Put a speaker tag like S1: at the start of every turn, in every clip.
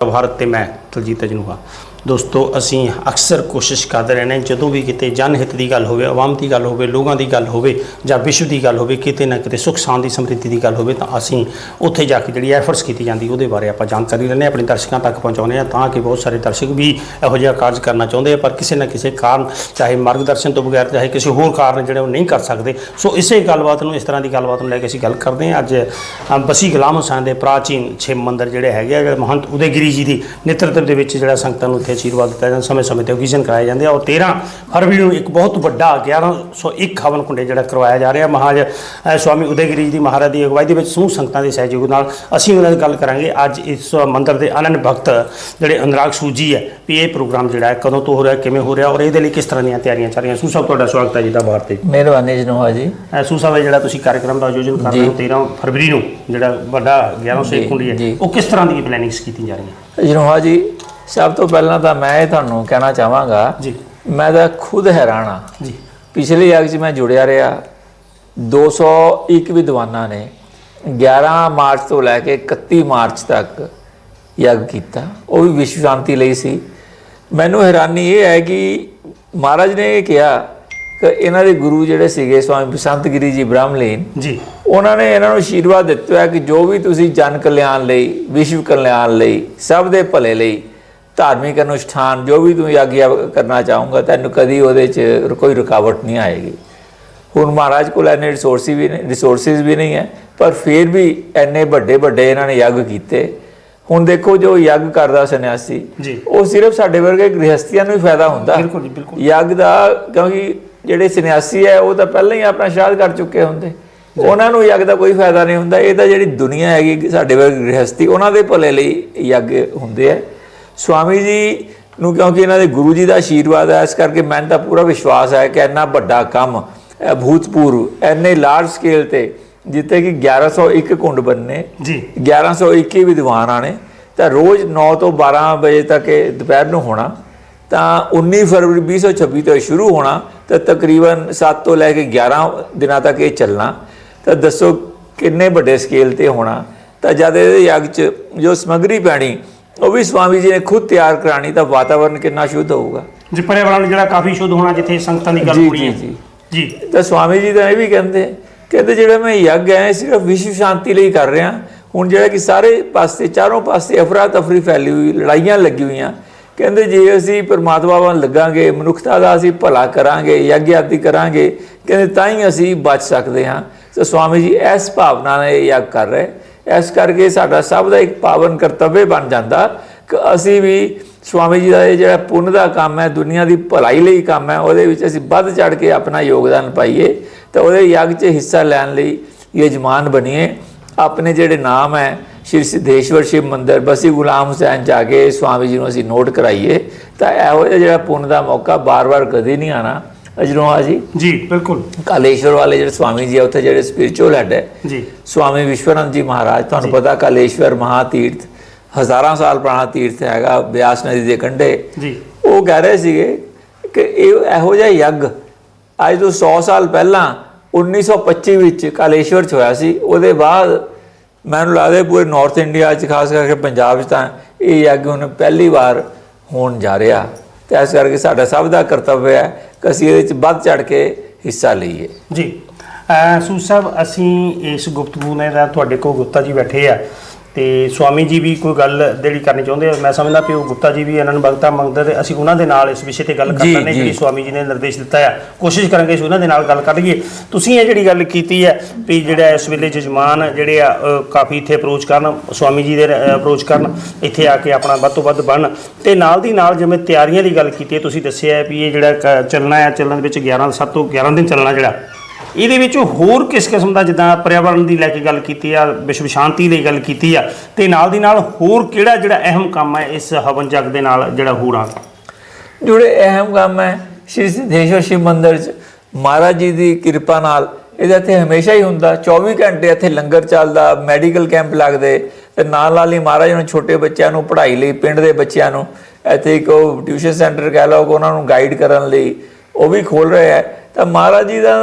S1: ਭਾਰਤ ਤੇ ਮੈਂ ਦਲਜੀਤ ਅਜਨੂਹਾ ਦੋਸਤੋ ਅਸੀਂ ਅਕਸਰ ਕੋਸ਼ਿਸ਼ ਕਰਦੇ ਰਹਿੰਦੇ ਹਾਂ ਜਦੋਂ ਵੀ ਕਿਤੇ ਜਨਹਿਤ ਦੀ ਗੱਲ ਹੋਵੇ ਆਵਾਮ ਦੀ ਗੱਲ ਹੋਵੇ ਲੋਕਾਂ ਦੀ ਗੱਲ ਹੋਵੇ ਜਾਂ ਵਿਸ਼ਵ ਦੀ ਗੱਲ ਹੋਵੇ ਕਿਤੇ ਨਾ ਕਿਤੇ ਸੁਖ ਸ਼ਾਂਤੀ ਸਮਰਿੱਧੀ ਦੀ ਗੱਲ ਹੋਵੇ ਤਾਂ ਅਸੀਂ ਉੱਥੇ ਜਾ ਕੇ ਜਿਹੜੀ ਐਫਰਟਸ ਕੀਤੀ ਜਾਂਦੀ ਉਹਦੇ ਬਾਰੇ ਆਪਾਂ ਜਾਣਕਾਰੀ ਲੈਂਦੇ ਹਾਂ ਆਪਣੇ ਦਰਸ਼ਕਾਂ ਤੱਕ ਪਹੁੰਚਾਉਂਦੇ ਹਾਂ ਤਾਂ ਕਿ ਬਹੁਤ ਸਾਰੇ ਦਰਸ਼ਕ ਵੀ ਇਹੋ ਜਿਹਾ ਕਾਰਜ ਕਰਨਾ ਚਾਹੁੰਦੇ ਆ ਪਰ ਕਿਸੇ ਨਾ ਕਿਸੇ ਕਾਰਨ ਚਾਹੇ ਮਾਰਗਦਰਸ਼ਨ ਤੋਂ ਬਗੈਰ ਚਾਹੇ ਕਿਸੇ ਹੋਰ ਕਾਰਨ ਜਿਹੜੇ ਉਹ ਨਹੀਂ ਕਰ ਸਕਦੇ। ਸੋ ਇਸੇ ਗੱਲਬਾਤ ਨੂੰ ਇਸ ਤਰ੍ਹਾਂ ਦੀ ਗੱਲਬਾਤ ਨੂੰ ਲੈ ਕੇ ਅਸੀਂ ਗੱਲ ਕਰਦੇ ਹਾਂ। ਅੱਜ ਅ, ਬਸੀ ਗੁਲਾਮ ਹੁਸੈਨ ਦੇ ਪ੍ਰਾਚੀਨ ਛੇ ਮੰਦਿਰ ਜਿਹੜੇ ਹੈਗੇ ਆ ਜਿਹੜੇ ਮਹੰਤ ਉਦੈਗਿਰੀ ਜੀ ਦੀ ਨੇਤਰਤਵ ਦੇ ਵਿੱਚ ਜਿਹੜਾ ਸੰਗਤਾਂ ਨੂੰ ਇੱਥੇ ਆਸ਼ੀਰਵਾਦ ਦਿੱਤਾ ਜਾਂਦਾ ਸਮੇਂ ਸਮੇਂ ਤੇ ਓਕੇਜ਼ਨ ਕਰਾਏ ਜਾਂਦੇ ਆ। ਔਰ 13 ਫਰਵਰੀ ਨੂੰ ਇੱਕ ਬਹੁਤ ਵੱਡਾ 1101 ਹਵਨ ਕੁੰਡੇ ਜਿਹੜਾ ਕਰਵਾਇਆ ਜਾ ਰਿਹਾ। ਮਹਾਰਾਜ ਸਵਾਮੀ ਉਦੈਗਿਰੀ ਜੀ ਦੀ ਮਹਾਰਾਜ ਦੀ ਅਗਵਾਈ ਦੇ ਵਿੱਚ ਸਮੂਹ ਸੰਗਤਾਂ ਦੇ ਸਹਿਯੋਗ ਨਾਲ ਅਸੀਂ ਉਹਨਾਂ ਨਾਲ ਗੱਲ ਕਰਾਂਗੇ। ਅੱਜ ਇਸ ਮੰਦਿਰ ਦੇ ਅਨੰਨ ਭਗਤ ਜਿਹੜੇ ਅਨੁਰਾਗ ਸੂਜੀ ਹੈ ਵੀ ਇਹ ਪ੍ਰੋਗਰਾਮ ਜਿਹੜਾ ਹੈ ਕਦੋਂ ਤੋਂ ਹੋ ਰਿਹਾ ਕਿਵੇਂ ਹੋ ਰਿਹਾ ਔਰ ਇਹਦੇ ਲਈ ਕਿਸ ਤਰ੍ਹਾਂ ਦੀਆਂ ਤਿਆਰੀਆਂ ਚੱਲ ਰਹੀਆਂ? ਸੂ ਸਾਹਿਬ ਤੁਹਾਡਾ ਸਵਾਗਤ ਹੈ ਜੀ ਦਾ ਬਾਹਰ ਤੇ।
S2: ਮਿਹਰਬਾਨੀ ਜੀ
S1: ਅ, ਸੂ ਸਾਹਿਬ ਜਿਹੜਾ ਤੁਸੀਂ ਕਾਰਜਕ੍ਰਮ ਦਾ ਆਯੋਜਨ ਕਰ ਰਹੇ ਹੋ 13 ਫਰਵਰੀ ਨੂੰ ਜਿਹੜਾ ਵੱਡਾ 1101 ਕੁੰਡੀ ਹੈ
S2: ਜੀ।
S1: ਉਹ ਕਿਸ ਤਰ੍ਹਾਂ ਦੀ ਪਲੈਨਿੰਗਸ ਕੀਤੀ ਜਾ ਰਹੀਆਂ
S2: ਜਨੋਹਾ ਜੀ ਸਭ ਤੋਂ ਪਹਿਲਾਂ ਤਾਂ ਮੈਂ ਇਹ ਤੁਹਾਨੂੰ ਕਹਿਣਾ ਚਾਹਾਂਗਾ
S1: ਜੀ।
S2: ਮੈਂ ਤਾਂ ਖੁਦ ਹੈਰਾਨ ਹਾਂ
S1: ਜੀ।
S2: ਪਿਛਲੇ ਯੱਗ 'ਚ ਮੈਂ ਜੁੜਿਆ ਰਿਹਾ। 201 ਵਿਦਵਾਨਾਂ ਨੇ 11 ਮਾਰਚ ਤੋਂ ਲੈ ਕੇ 31 ਮਾਰਚ ਤੱਕ ਯੱਗ ਕੀਤਾ। ਉਹ ਵੀ ਵਿਸ਼ਵ ਸ਼ਾਂਤੀ ਲਈ ਸੀ। ਮੈਨੂੰ ਹੈਰਾਨੀ ਇਹ ਹੈ ਕਿ ਮਹਾਰਾਜ ਨੇ ਇਹ ਕਿਹਾ ਕਿ ਇਹਨਾਂ ਦੇ ਗੁਰੂ ਜਿਹੜੇ ਸੀਗੇ ਸਵਾਮੀ ਬਸੰਤਗਿਰੀ ਜੀ ਬ੍ਰਹਮਲੀਨ
S1: ਜੀ
S2: ਉਹਨਾਂ ਨੇ ਇਹਨਾਂ ਨੂੰ ਆਸ਼ੀਰਵਾਦ ਦਿੱਤਾ ਹੈ ਕਿ ਜੋ ਵੀ ਤੁਸੀਂ ਜਨ ਕਲਿਆਣ ਲਈ ਵਿਸ਼ਵ ਕਲਿਆਣ ਲਈ ਸਭ ਦੇ ਭਲੇ ਲਈ ਧਾਰਮਿਕ ਅਨੁਸ਼ਠਾਨ ਜੋ ਵੀ ਤੁਸੀਂ ਆਗਿਆ ਕਰਨਾ ਚਾਹੋਗਾ ਤੈਨੂੰ ਕਦੀ ਉਹਦੇ 'ਚ ਕੋਈ ਰੁਕਾਵਟ ਨਹੀਂ ਆਏਗੀ ਹੁਣ ਮਹਾਰਾਜ ਕੋਲ ਐਨੇ ਰਿਸੋਰਸਿਸ ਵੀ ਨੇ ਰਿਸੋਰਸਿਸ ਵੀ ਨਹੀਂ ਹੈ ਪਰ ਫਿਰ ਵੀ ਐਨੇ ਵੱਡੇ ਵੱਡੇ ਇਹਨਾਂ ਨੇ ਯੱਗ ਕੀਤੇ ਹੁਣ ਦੇਖੋ ਜੋ ਯੱਗ ਕਰਦਾ ਸੰਨਿਆਸੀ। ਉਹ ਸਿਰਫ ਸਾਡੇ ਵਰਗੇ ਗ੍ਰਹਸਥੀਆਂ ਨੂੰ ਹੀ ਫਾਇਦਾ ਹੁੰਦਾ
S1: ਬਿਲਕੁਲ ਜੀ, ਬਿਲਕੁਲ।
S2: ਯੱਗ ਦਾ ਕਿਉਂਕਿ ਜਿਹੜੇ ਸੰਨਿਆਸੀ ਹੈ ਉਹ ਤਾਂ ਪਹਿਲਾਂ ਹੀ ਆਪਣਾ ਸ਼ਾਦ ਕਰ ਚੁੱਕੇ ਹੁੰਦੇ। ਉਹਨਾਂ ਨੂੰ ਯੱਗ ਦਾ ਕੋਈ ਫਾਇਦਾ ਨਹੀਂ ਹੁੰਦਾ। ਇਹ ਤਾਂ ਜਿਹੜੀ ਦੁਨੀਆ ਹੈਗੀ ਸਾਡੇ ਵਰਗੇ ਗ੍ਰਹਸਥੀ ਉਹਨਾਂ ਦੇ ਭਲੇ ਲਈ ਯੱਗ ਹੁੰਦੇ ਆ। ਸਵਾਮੀ ਜੀ ਨੂੰ ਕਿਉਂਕਿ ਇਹਨਾਂ ਦੇ ਗੁਰੂ ਜੀ ਦਾ ਆਸ਼ੀਰਵਾਦ ਹੈ ਇਸ ਕਰਕੇ ਮੈਨੂੰ ਤਾਂ ਪੂਰਾ ਵਿਸ਼ਵਾਸ ਹੈ ਕਿ ਇੰਨਾ ਵੱਡਾ ਕੰਮ ਭੂਤਪੂਰਵ ਇੰਨੇ ਲਾਰਜ ਸਕੇਲ ਤੇ ਜਿੱਥੇ ਕਿ 1101 ਕੁੰਡ ਬੰਨੇ
S1: ਜੀ।
S2: 1121 ਵਿਦਵਾਨ ਆਣੇ ਤਾਂ ਰੋਜ਼ 9 ਤੋਂ 12 ਵਜੇ ਤੱਕ ਦੁਪਹਿਰ ਨੂੰ ਹੋਣਾ ਤਾਂ 19 ਫਰਵਰੀ 2026 ਤੋਂ ਸ਼ੁਰੂ ਹੋਣਾ ਤਾਂ ਤਕਰੀਬਨ 7 ਤੋਂ ਲੈ ਕੇ 11 ਦਿਨਾਂ ਤੱਕ ਇਹ ਚੱਲਣਾ। ਤਾਂ ਦੱਸੋ ਕਿੰਨੇ ਵੱਡੇ ਸਕੇਲ ਤੇ ਹੋਣਾ। ਤਾਂ ਜਦ ਇਹਦੇ ਯੱਗ 'ਚ ਜੋ ਸਮਗਰੀ ਪੈਣੀ ਉਹ ਵੀ ਸਵਾਮੀ ਜੀ ਨੇ ਖੁਦ ਤਿਆਰ ਕਰਾਣੀ ਤਾਂ ਵਾਤਾਵਰਨ ਕਿੰਨਾ ਸ਼ੁੱਧ ਹੋਊਗਾ।
S1: ਜੀ ਪਰਿਆਵਰਣ ਜਿਹੜਾ ਕਾਫੀ ਸ਼ੁੱਧ ਹੋਣਾ ਜਿੱਥੇ ਸੰਗਤਾਂ ਦੀ ਗੱਲ ਹੋਣੀ
S2: ਜੀ,
S1: ਹੈ।
S2: ਜੀ।
S1: ਜੀ।
S2: ਤਾਂ ਸਵਾਮੀ ਜੀ ਤਾਂ ਇਹ ਵੀ ਕਹਿੰਦੇ ਕਹਿੰਦੇ ਜਿਹੜਾ ਮੈਂ ਯੱਗ ਹੈ ਇਹ ਸਿਰਫ ਵਿਸ਼ਵ ਸ਼ਾਂਤੀ ਲਈ ਕਰ ਰਿਹਾ। ਹੁਣ ਜਿਹੜਾ ਕਿ ਸਾਰੇ ਪਾਸੇ ਚਾਰੋਂ ਪਾਸੇ ਅਫਰਾ ਤਫਰੀ ਫੈਲੀ ਹੋਈ ਲੜਾਈਆਂ ਲੱਗੀ ਹੋਈਆਂ ਕਹਿੰਦੇ ਜੇ ਅਸੀਂ ਪਰਮਾਤਮਾ ਵੱਲ ਲੱਗਾਂਗੇ, ਮਨੁੱਖਤਾ ਦਾ ਅਸੀਂ ਭਲਾ ਕਰਾਂਗੇ ਯੱਗ ਆਦਿ ਕਰਾਂਗੇ, ਕਹਿੰਦੇ ਤਾਂ ਹੀ ਅਸੀਂ ਬਚ ਸਕਦੇ ਹਾਂ। ਸੋ ਸਵਾਮੀ ਜੀ ਇਸ ਭਾਵਨਾ ਨਾਲ ਇਹ ਯੱਗ ਕਰ ਰਹੇ। ਇਸ ਕਰਕੇ ਸਾਡਾ ਸਭ ਦਾ ਇੱਕ ਪਾਵਨ ਕਰਤੱਵ ਬਣ ਜਾਂਦਾ ਕਿ ਅਸੀਂ ਵੀ ਸਵਾਮੀ ਜੀ ਦਾ ਇਹ ਜਿਹੜਾ ਪੁੰਨ ਦਾ ਕੰਮ ਹੈ, ਦੁਨੀਆ ਦੀ ਭਲਾਈ ਲਈ ਕੰਮ ਹੈ, ਉਹਦੇ ਵਿੱਚ ਅਸੀਂ ਵੱਧ ਚੜ ਕੇ ਆਪਣਾ ਯੋਗਦਾਨ ਪਾਈਏ ਤਾਂ ਉਹਦੇ ਯੱਗ 'ਚ ਹਿੱਸਾ ਲੈਣ ਲਈ ਯਜਮਾਨ ਬਣੀਏ। ਆਪਣੇ ਜਿਹੜੇ ਨਾਮ ਹੈ ਸ਼੍ਰੀ ਸਿद्धੇਸ਼ਵਰ ਸ਼ਿਵ ਮੰਦਿਰ ਬਸੀ ਗੁਲਾਮ ਹੁਸੈਨ ਜਾ ਕੇ ਸਵਾਮੀ ਜੀ ਨੂੰ ਅਸੀਂ ਨੋਟ ਕਰਾਈਏ ਤਾਂ ਇਹੋ ਜਿਹਾ ਜਿਹੜਾ ਪੁੰਨ ਦਾ ਮੌਕਾ ਬਾਰ-ਬਾਰ ਕਦੇ ਨਹੀਂ ਆਣਾ ਅਜਰੋਆ ਜੀ?
S1: ਜੀ ਬਿਲਕੁਲ।
S2: ਕਾਲੇਸ਼ਵਰ ਵਾਲੇ ਜਿਹੜੇ ਸਵਾਮੀ ਜੀ ਆ ਉੱਥੇ ਜਿਹੜੇ ਸਪਿਰਚੁਅਲ ਹੈਡ ਹੈ
S1: ਜੀ।
S2: ਸਵਾਮੀ ਵਿਸ਼ਵਨੰਦ ਜੀ ਮਹਾਰਾਜ ਤੁਹਾਨੂੰ ਪਤਾ ਕਾਲੇਸ਼ਵਰ ਮਹਾਤੀਰਥ ਹਜ਼ਾਰਾਂ ਸਾਲ ਪੁਰਾਣਾ ਤੀਰਥ ਹੈਗਾ ਬਿਆਸ ਨਦੀ ਦੇ ਕੰਢੇ।
S1: ਜੀ।
S2: ਉਹ ਕਹਿ ਰਹੇ ਸੀਗੇ ਕਿ ਇਹ ਇਹੋ ਜਿਹਾ ਯੱਗ ਅੱਜ ਤੋਂ 100 ਸਾਲ ਪਹਿਲਾਂ 1925 ਵਿੱਚ ਕਾਲੇਸ਼ਵਰ ਚ ਹੋਇਆ ਸੀ ਉਹਦੇ ਬਾਅਦ ਮੈਨੂੰ ਲੱਗਦਾ ਪੂਰੇ ਨਾਰਥ ਇੰਡੀਆ ਚ, ਖਾਸ ਕਰਕੇ ਪੰਜਾਬ ਚ ਤਾਂ ਇਹ ਯੱਗ ਹੁਣ ਪਹਿਲੀ ਵਾਰ ਹੋਣ ਜਾ ਰਿਹਾ ਤੇ ਇਸ ਕਰਕੇ ਸਾਡਾ ਸਭ ਦਾ ਕਰਤੱਵ ਹੈ ਕਿ ਅਸੀਂ ਇਹਦੇ ਚ ਵੱਧ ਚੜ ਕੇ ਹਿੱਸਾ ਲਈਏ।
S1: ਜੀ। ਸੂ ਸਾਹਿਬ, ਅਸੀਂ ਇਸ ਗੁਪਤਗੂ ਨੇ ਦਾ ਤੁਹਾਡੇ ਕੋਲ ਗੁਪਤਾ ਜੀ ਬੈਠੇ ਆ। ਤੇ ਸਵਾਮੀ ਜੀ ਵੀ ਕੋਈ ਗੱਲ ਜਿਹੜੀ ਕਰਨੀ ਚਾਹੁੰਦੇ ਆ ਮੈਂ ਸਮਝਦਾ ਵੀ ਉਹ ਗੁਪਤਾ ਜੀ ਵੀ ਇਹਨਾਂ ਨੂੰ ਬਗਤਾ ਮੰਗਦੇ ਤੇ ਅਸੀਂ ਉਹਨਾਂ ਦੇ ਨਾਲ ਇਸ ਵਿਸ਼ੇ ਤੇ ਗੱਲ ਕਰ ਲੈਂਦੇ ਜਿਹੜੀ। ਸਵਾਮੀ ਜੀ ਨੇ ਨਿਰਦੇਸ਼ ਦਿੱਤਾ ਆ। ਕੋਸ਼ਿਸ਼ ਕਰਾਂਗੇ ਅਸੀਂ ਉਹਨਾਂ ਦੇ ਨਾਲ ਗੱਲ ਕਰ ਲਈਏ ਤੁਸੀਂ ਇਹ ਜਿਹੜੀ ਗੱਲ ਕੀਤੀ ਹੈ ਵੀ ਜਿਹੜਾ ਇਸ ਵੇਲੇ ਜਜਮਾਨ ਜਿਹੜੇ ਆ ਕਾਫੀ ਇੱਥੇ ਅਪਰੋਚ ਕਰਨ ਸਵਾਮੀ ਜੀ ਦੇ ਅਪਰੋਚ ਕਰਨ ਇੱਥੇ ਆ ਕੇ ਆਪਣਾ ਵੱਧ ਤੋਂ ਵੱਧ ਬਣਨ ਤੇ ਨਾਲ ਦੀ ਨਾਲ ਜਿਵੇਂ ਤਿਆਰੀਆਂ ਦੀ ਗੱਲ ਕੀਤੀ ਹੈ ਤੁਸੀਂ ਦੱਸਿਆ ਵੀ ਇਹ ਜਿਹੜਾ ਕ- ਚੱਲਣਾ ਹੈ ਚੱਲਣ ਦੇ ਵਿੱਚ 11 7 ਤੋਂ 11 ਦਿਨ ਚੱਲਣਾ ਜਿਹੜਾ। ਇਹਦੇ ਵਿੱਚ ਹੋਰ ਕਿਸ ਕਿਸਮ ਦਾ ਜਿੱਦਾਂ ਪਰਿਆਵਰਣ ਦੀ ਲੈ ਕੇ ਗੱਲ ਕੀਤੀ ਆ, ਵਿਸ਼ਵ ਸ਼ਾਂਤੀ ਲਈ ਗੱਲ ਕੀਤੀ ਆ, ਤੇ ਨਾਲ ਦੀ ਨਾਲ ਹੋਰ ਕਿਹੜਾ ਜਿਹੜਾ ਅਹਿਮ ਕੰਮ ਹੈ ਇਸ ਹਵਨ ਜਗ ਦੇ ਨਾਲ ਜਿਹੜਾ ਹੋਣਾ
S2: ਜਿਹੜੇ ਅਹਿਮ ਕੰਮ ਹੈ, ਸ਼੍ਰੀ ਸਿद्धੇਸ਼ਵਰ ਸ਼ਿਵ ਮੰਦਿਰ ਚ, ਮਹਾਰਾਜ ਜੀ ਦੀ ਕਿਰਪਾ ਨਾਲ ਇਹਦੇ ਇੱਥੇ ਹਮੇਸ਼ਾ ਹੀ ਹੁੰਦਾ 24 ਘੰਟੇ ਇੱਥੇ ਲੰਗਰ ਚੱਲਦਾ, ਮੈਡੀਕਲ ਕੈਂਪ ਲੱਗਦੇ, ਤੇ ਨਾਲ ਨਾਲ ਹੀ ਮਹਾਰਾਜ ਨੂੰ ਛੋਟੇ ਬੱਚਿਆਂ ਨੂੰ ਪੜ੍ਹਾਈ ਲਈ, ਪਿੰਡ ਦੇ ਬੱਚਿਆਂ ਨੂੰ, ਇੱਥੇ ਇੱਕ ਉਹ ਟਿਊਸ਼ਨ ਸੈਂਟਰ ਕਹਿ ਲਓ ਕਿ ਉਹਨਾਂ ਨੂੰ ਗਾਈਡ ਕਰਨ ਲਈ ਉਹ ਵੀ ਖੋਲ ਰਹੇ ਹੈ। ਤਾਂ ਮਹਾਰਾਜ ਜੀ ਦਾ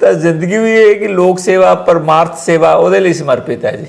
S2: ਤਾਂ ਜ਼ਿੰਦਗੀ ਵੀ ਇਹ ਕਿ ਲੋਕ ਸੇਵਾ, ਪਰਮਾਰਥ ਸੇਵਾ ਉਹਦੇ ਲਈ ਸਮਰਪਿਤ ਹੈ ਜੀ।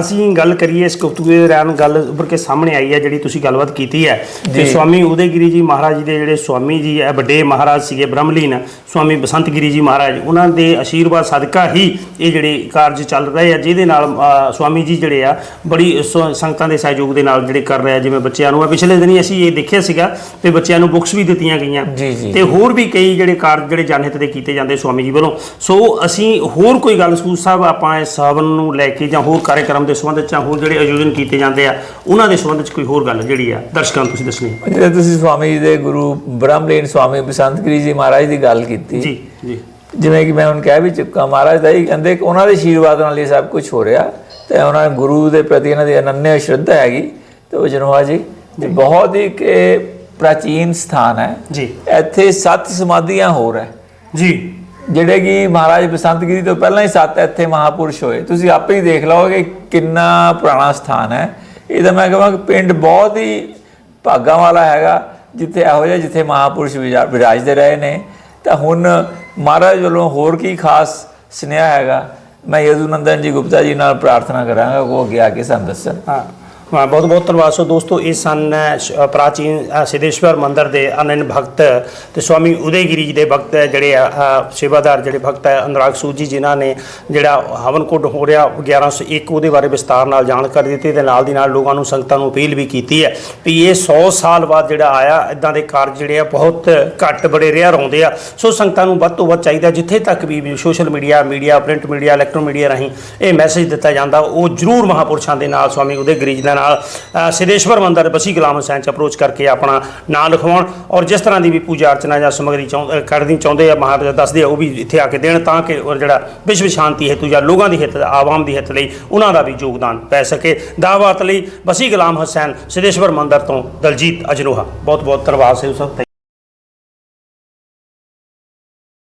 S1: ਅਸੀਂ ਗੱਲ ਕਰੀਏ ਇਸ ਗੁਫ਼ਤਗੂ ਦੇ ਦੌਰਾਨ ਗੱਲ ਉੱਭਰ ਕੇ ਸਾਹਮਣੇ ਆਈ ਹੈ ਜਿਹੜੀ ਤੁਸੀਂ ਗੱਲਬਾਤ ਕੀਤੀ ਹੈ ਤੇ। ਸਵਾਮੀ ਉਦੈਗਿਰੀ ਜੀ ਮਹਾਰਾਜ ਜੀ ਦੇ ਜਿਹੜੇ ਸਵਾਮੀ ਜੀ ਹੈ ਵੱਡੇ ਮਹਾਰਾਜ ਸੀਗੇ ਬ੍ਰਹਮਲੀਨ ਸਵਾਮੀ ਬਸੰਤਗਿਰੀ ਜੀ ਮਹਾਰਾਜ ਉਹਨਾਂ ਦੇ ਆਸ਼ੀਰਵਾਦ ਸਦਕਾ ਹੀ ਇਹ ਜਿਹੜੇ ਕਾਰਜ ਚੱਲ ਰਹੇ ਆ ਜਿਹਦੇ ਨਾਲ ਸਵਾਮੀ ਜੀ ਜਿਹੜੇ ਆ ਬੜੀ ਸੰਗਤਾਂ ਦੇ ਸਹਿਯੋਗ ਦੇ ਨਾਲ ਜਿਹੜੇ ਕਰ ਰਹੇ ਆ ਜਿਵੇਂ ਬੱਚਿਆਂ ਨੂੰ ਆ ਪਿਛਲੇ ਦਿਨੀ ਅਸੀਂ ਇਹ ਦੇਖਿਆ ਸੀਗਾ ਤੇ ਬੱਚਿਆਂ ਨੂੰ ਬੁੱਕਸ ਵੀ ਦਿੱਤੀਆਂ ਗਈਆਂ। ਤੇ ਹੋਰ ਵੀ ਕਈ ਜਿਹੜੇ ਕਾਰਜ ਜਿਹੜੇ ਜਨਹਿਤ ਦੇ ਕੀਤੇ ਜਾਂਦੇ ਸਵਾਮੀ ਜੀ ਵੱਲੋਂ ਸੋ ਅਸੀਂ ਹੋਰ ਕੋਈ ਗੱਲ ਸੂਤ ਸਾਹਿਬ ਆਪਾਂ ਇਸ ਸਾਵਨ ਨੂੰ ਲੈ ਕੇ ਜਾਂ ਹੋਰ ਕਾਰਜਕ੍ਰਮ ਦੇ ਸੰਬੰਧ ਚ ਹੋਰ ਜਿਹੜੇ ਆਯੋਜਨ ਕੀਤੇ ਜਾਂਦੇ ਆ ਉਹਨਾਂ ਦੇ ਸੰਬੰਧ ਚ ਕੋਈ ਹੋਰ ਗੱਲ ਜਿਹੜੀ ਆ ਦਰਸ਼ਕਾਂ ਨੂੰ ਤੁਸੀਂ ਦੱਸਣੀ ਹੈ।
S2: ਜਿਹੜੇ ਤੁਸੀਂ ਸਵਾਮੀ ਜੀ ਦੇ ਗੁਰੂ ਬ੍ਰਹਮਲੀਨ ਸਵਾਮੀ ਬਸੰਤਗਿਰੀ ਜੀ ਮਹਾਰਾਜ ਦੀ ਗੱਲ ਕੀਤੀ।
S1: ਜੀ ਜੀ।
S2: ਜਿਵੇਂ ਕਿ ਮੈਂ ਹੁਣ ਕਹਿ ਵੀ ਚੁੱਕਾ ਮਹਾਰਾਜ ਦਾ ਹੀ ਕਹਿੰਦੇ ਕਿ ਉਹਨਾਂ ਦੇ ਆਸ਼ੀਰਵਾਦ ਨਾਲ ਇਹ ਸਭ ਕੁਝ ਹੋ ਰਿਹਾ ਤੇ ਉਹਨਾਂ ਦੇ ਗੁਰੂ ਦੇ ਪ੍ਰਤੀ ਇਹਨਾਂ ਦੀ ਅਨੰਨਿਆ ਸ਼ਰਧਾ ਹੈਗੀ। ਤੇ ਉਹ ਜਨਵਾ ਜੀ ਤੇ ਬਹੁਤ ਹੀ ਕਿ ਪ੍ਰਾਚੀਨ ਸਥਾਨ ਹੈ।
S1: ਜੀ।
S2: ਇੱਥੇ ਸੱਤ ਸਮਾਧੀਆਂ ਹੋਰ ਹੈ।
S1: ਜੀ।
S2: ਜਿਹੜੇ ਕਿ ਮਹਾਰਾਜ ਬਸੰਤਗਿਰੀ ਤੋਂ ਪਹਿਲਾਂ ਹੀ ਸੱਤ ਇੱਥੇ ਮਹਾਪੁਰਸ਼ ਹੋਏ। ਤੁਸੀਂ ਆਪੇ ਹੀ ਦੇਖ ਲਓ ਕਿ ਕਿੰਨਾ ਪੁਰਾਣਾ ਸਥਾਨ ਹੈ। ਇਹ ਤਾਂ ਮੈਂ ਕਹਾਂ ਕਿ ਪਿੰਡ ਬਹੁਤ ਹੀ ਭਾਗਾਂ ਵਾਲਾ ਹੈਗਾ, ਜਿੱਥੇ ਇਹੋ ਜਿਹਾ ਜਿੱਥੇ ਮਹਾਪੁਰਸ਼ ਵਿਰਾ- ਵਿਰਾਜਦੇ ਰਹੇ ਨੇ। ਤਾਂ ਹੁਣ ਮਹਾਰਾਜ ਵੱਲੋਂ ਹੋਰ ਕੀ ਖਾਸ ਸੁਨੇਹਾ ਹੈਗਾ? ਮੈਂ ਯਦੂ ਨੰਦਨ ਜੀ ਗੁਪਤਾ ਜੀ ਨਾਲ ਪ੍ਰਾਰਥਨਾ ਕਰਾਂਗਾ ਉਹ ਅੱਗੇ ਆ ਕੇ ਸਾਨੂੰ ਦੱਸਣ।
S1: ਹਾਂ। ਬਹੁਤ ਬਹੁਤ ਧੰਨਵਾਦ। ਸੋ ਦੋਸਤੋ, ਇਹ ਸਨ ਸ਼- ਪ੍ਰਾਚੀਨ ਸਿਧੇਸ਼ਵਰ ਸਿद्धੇਸ਼ਵਰ ਮੰਦਿਰ ਦੇ ਅਨੰਨ ਭਗਤ ਤੇ ਸਵਾਮੀ ਉਦੈਗਿਰੀ ਜੀ ਦੇ ਭਗਤ ਜਿਹੜੇ ਆ ਸੇਵਾਦਾਰ ਜਿਹੜੇ ਭਗਤ ਹੈ ਅਨੁਰਾਗ ਸੂਦ ਜੀ, ਜਿਨ੍ਹਾਂ ਨੇ ਜਿਹੜਾ ਹਵਨ ਕੁੰਡ ਹੋ ਰਿਹਾ 1101 ਉਹਦੇ ਬਾਰੇ ਵਿਸਤਾਰ ਨਾਲ ਜਾਣਕਾਰੀ ਦਿੱਤੀ ਤੇ ਨਾਲ ਦੀ ਨਾਲ ਲੋਕਾਂ ਨੂੰ ਸੰਗਤਾਂ ਨੂੰ ਅਪੀਲ ਵੀ ਕੀਤੀ ਹੈ ਵੀ ਇਹ 100 ਸਾਲ ਬਾਅਦ ਜਿਹੜਾ ਆਇਆ ਇਦਾਂ ਦੇ ਕਾਰਜ ਜਿਹੜੇ ਆ, ਬਹੁਤ ਘੱਟ ਬੜੇ ਰੇਅਰ ਆਉਂਦੇ ਆ। ਸੋ ਸੰਗਤਾਂ ਨੂੰ ਵੱਧ ਤੋਂ ਵੱਧ ਚਾਹੀਦਾ, ਜਿੱਥੇ ਤੱਕ ਵੀ social media media, print media, electronic media ਰਾਹੀਂ ਇਹ ਮੈਸੇਜ ਦਿੱਤਾ ਜਾਂਦਾ, ਉਹ ਜ਼ਰੂਰ ਮਹਾਪੁਰਸ਼ਾਂ ਦੇ ਨਾਲ ਸਵਾਮੀ ਉਦੈਗਿਰੀ ਜੀ ਦਾ ਨਾਲ ਸਿਧੇਸ਼ਵਰ ਮੰਦਰ, ਬਸੀ ਗੁਲਾਮ ਹੁਸੈਨ ਚ ਅਪਰੋਚ ਕਰਕੇ ਆਪਣਾ ਨਾਂ ਲਿਖਵਾਉਣ ਔਰ ਜਿਸ ਤਰ੍ਹਾਂ ਦੀ ਵੀ ਪੂਜਾ ਅਰਚਨਾ ਜਾਂ ਸਮਗਰੀ ਕਰਨੀ ਚਾਹੁੰਦੇ ਆ, ਮਹਾਰਾਜਾ ਦੱਸਦੇ ਆ, ਉਹ ਵੀ ਇੱਥੇ ਆ ਕੇ ਦੇਣ ਤਾਂ ਕਿ ਔਰ ਜਿਹੜਾ ਵਿਸ਼ਵ ਸ਼ਾਂਤੀ ਹੈਤੂ ਜਾਂ ਲੋਕਾਂ ਦੀ ਹਿੱਤ, ਆਵਾਮ ਦੀ ਹਿੱਤ ਲਈ ਉਹਨਾਂ ਦਾ ਵੀ ਯੋਗਦਾਨ ਪੈ ਸਕੇ। ਦਾਵਾਤ ਲਈ ਬਸੀ ਗੁਲਾਮ ਹੁਸੈਨ ਸਿਦੇਸ਼ਵਰ ਮੰਦਰ ਤੋਂ ਦਲਜੀਤ ਅਜਰੋਹਾ ਬਹੁਤ ਬਹੁਤ ਧੰਨਵਾਦ ਸੇ ਸਭ